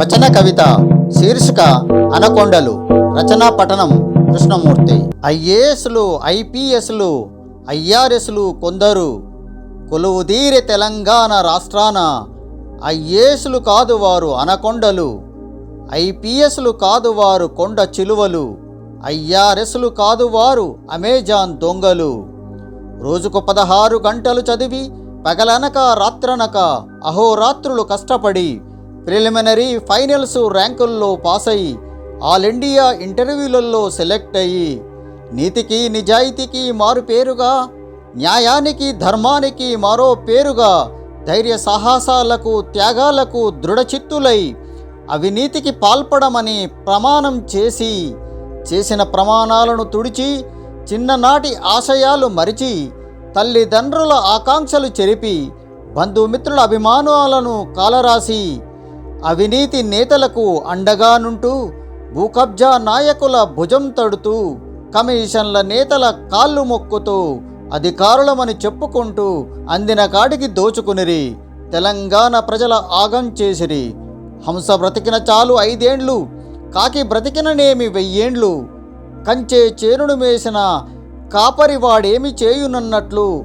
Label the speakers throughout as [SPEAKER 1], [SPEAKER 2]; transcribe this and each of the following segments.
[SPEAKER 1] వచన కవిత శీర్షిక అనకొండలు రచనా పఠనం కృష్ణమూర్తి. ఐఏఎస్లు ఐపీఎస్లు ఐఆర్ఎస్లు కొందరు. కొలువుదీరి తెలంగాణ రాష్ట్రాన ఐఏఎస్లు కాదు వారు అనకొండలు. ఐపీఎస్లు కాదు వారు కొండ చిలువలు. ఐఆర్ఎస్లు కాదు వారు అమెజాన్ దొంగలు. రోజుకు పదహారు గంటలు చదివి పగలనక రాత్రనక అహోరాత్రులు కష్టపడి ప్రిలిమినరీ ఫైనల్స్ ర్యాంకుల్లో పాస్ అయ్యి ఆల్ ఇండియా ఇంటర్వ్యూలలో సెలెక్ట్ అయ్యి నీతికి నిజాయితీకి మారు పేరుగా న్యాయానికి ధర్మానికి మరో పేరుగా ధైర్య సాహసాలకు త్యాగాలకు దృఢచిత్తులై అవినీతికి పాల్పడమని ప్రమాణం చేసి చేసిన ప్రమాణాలను తుడిచి చిన్ననాటి ఆశయాలు మరిచి తల్లిదండ్రుల ఆకాంక్షలు చెరిపి బంధుమిత్రుల అభిమానాలను కాలరాసి అవినీతి నేతలకు అండగానుంటూ భూకబ్జా నాయకుల భుజం తడుతూ కమిషన్ల నేతల కాళ్ళు మొక్కుతూ అధికారులమని చెప్పుకుంటూ అందిన కాడికి దోచుకునిరి తెలంగాణ ప్రజల ఆగం చేసిరి. హంస బ్రతికిన చాలు ఐదేండ్లు కాకి బ్రతికిననేమి వెయ్యేండ్లు కంచే చేనును మేసిన కాపరివాడేమి చేయునన్నట్లు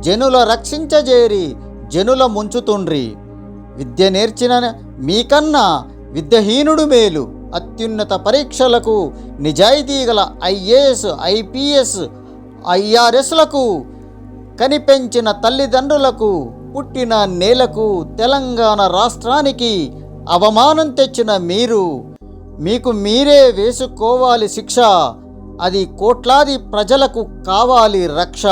[SPEAKER 1] జనుల రక్షించజేరి జనుల ముంచుతుండ్రి. విద్య నేర్చిన మీకన్నా విద్యహీనుడు మేలు. అత్యున్నత పరీక్షలకు నిజాయితీ గల ఐఏఎస్ ఐపీఎస్ ఐఆర్ఎస్లకు కనిపెంచిన తల్లిదండ్రులకు పుట్టిన నేలకు తెలంగాణ రాష్ట్రానికి అవమానం తెచ్చిన మీరు మీకు మీరే వేసుకోవాలి శిక్ష. అది కోట్లాది ప్రజలకు కావాలి రక్ష.